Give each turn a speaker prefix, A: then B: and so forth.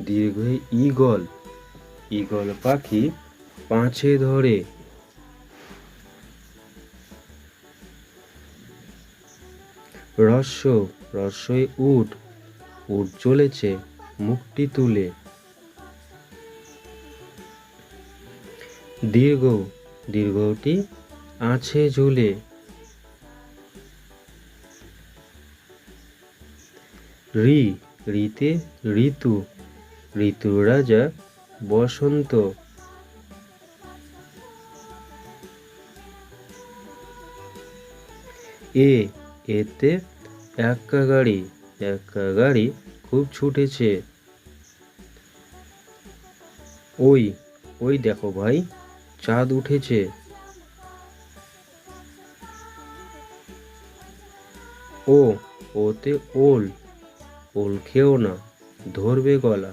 A: দীর্ঘই eagle. Eagle পাখি পাঁচে ধরে। রস্য রস্যই উট। উট চলেছে মুখটি তুলে। দীর্ঘ, দীর্ঘটি আছে ঝুলে। ঋ ঋতে ঋতু। ঋতুর রাজা বসন্ত। এ, এতে এক্কা গাড়ি, একা গাড়ি খুব ছুটেছে। ওই ওই দেখো ভাই, চাঁদ উঠেছে। ও, ওতে ওল ওল খেও না, ধরবে গলা।